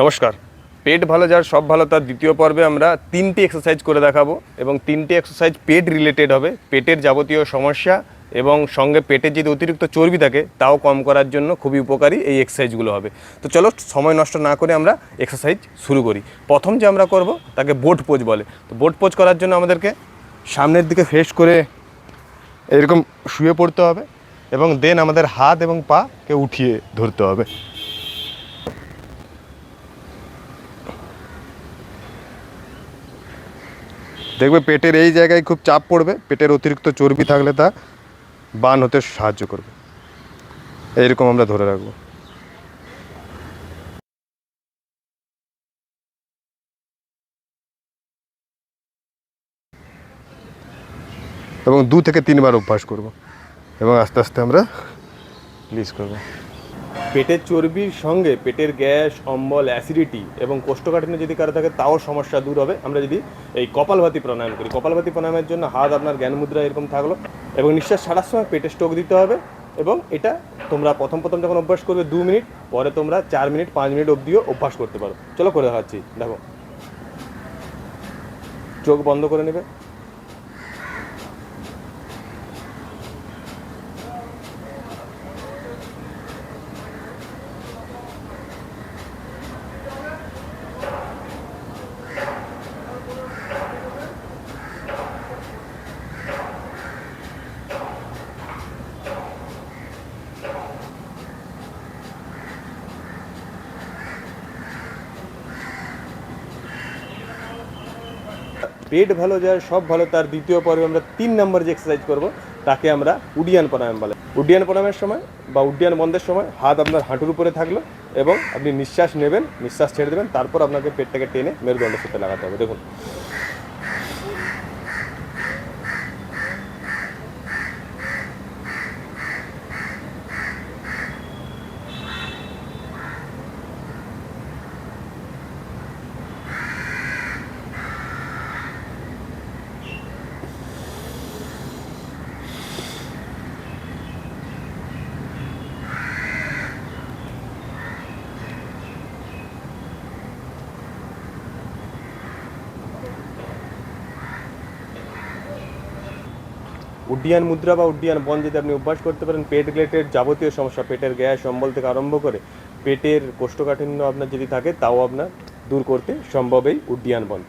নমস্কার। পেট ভালো যার, সব ভালো, তার দ্বিতীয় পর্বে আমরা তিনটি এক্সারসাইজ করে দেখাবো এবং তিনটি এক্সারসাইজ পেট রিলেটেড হবে। পেটের যাবতীয় সমস্যা এবং সঙ্গে পেটে যদি অতিরিক্ত চর্বি থাকে, তাও কম করার জন্য খুবই উপকারী এই এক্সারসাইজগুলো হবে। তো চলো, সময় নষ্ট না করে আমরা এক্সারসাইজ শুরু করি। প্রথম যে আমরা করব, তাকে বোট পোজ বলে। তো বোট পোজ করার জন্য আমাদেরকে সামনের দিকে ফেস করে এরকম শুয়ে পড়তে হবে এবং দেন আমাদের হাত এবং পাকে উঠিয়ে ধরতে হবে। দেখবে পেটের এই জায়গায় খুব চাপ পড়বে, পেটের অতিরিক্ত চর্বি থাকলে তা বান হতে সাহায্য করবে। এইরকম আমরা ধরে রাখব। এবং দু থেকে তিনবার অভ্যাস করব এবং আস্তে আস্তে আমরা রিলিজ করব। পেটের চর্বির সঙ্গে পেটের গ্যাস, অম্বল, অ্যাসিডিটি এবং কোষ্ঠকাঠিন্য যদি কারও থাকে, তাও সমস্যা দূর হবে। আমরা যদি এই কপালভাতি প্রাণায়াম করি। কপালভাতি প্রাণায়ামের জন্য হাত আপনার জ্ঞান মুদ্রা এরকম থাকল এবং নিঃশ্বাস ছাড়ার সময় পেটে স্ট্রোক দিতে হবে এবং এটা তোমরা প্রথম প্রথম যখন অভ্যাস করবে দু মিনিট, পরে তোমরা চার মিনিট, পাঁচ মিনিট অবধিও অভ্যাস করতে পারো। চলো করে দেখাচ্ছি। দেখো। চোখ বন্ধ করে নেবে। পেট ভালো যায়, সব ভালো, তার দ্বিতীয় পর্বে আমরা তিন নম্বর যে এক্সারসাইজ করব, তাকে আমরা উডিয়ান প্রাণায়াম বলে। উডিয়ান প্রাণায়ামের সময় বা উডিয়ান বন্ধের সময় হাত আপনার হাঁটুর উপরে থাকল এবং আপনি নিঃশ্বাস নেবেন, নিঃশ্বাস ছেড়ে দেবেন, তারপর আপনাকে পেটটাকে টেনে মেরুদণ্ডের সাথে লাগাতে হবে। দেখুন উড্ডিয়ান মুদ্রা বা উড্ডিয়ান বন যদি আপনি অভ্যাস করতে পারেন, পেট রিলেটেড যাবতীয় সমস্যা, পেটের গ্যাস, অম্বল থেকে আরম্ভ করে পেটের কোষ্ঠকাঠিন্য আপনার যদি থাকে, তাও আপনার দূর করতে সম্ভব এই উড্ডিয়ান বন।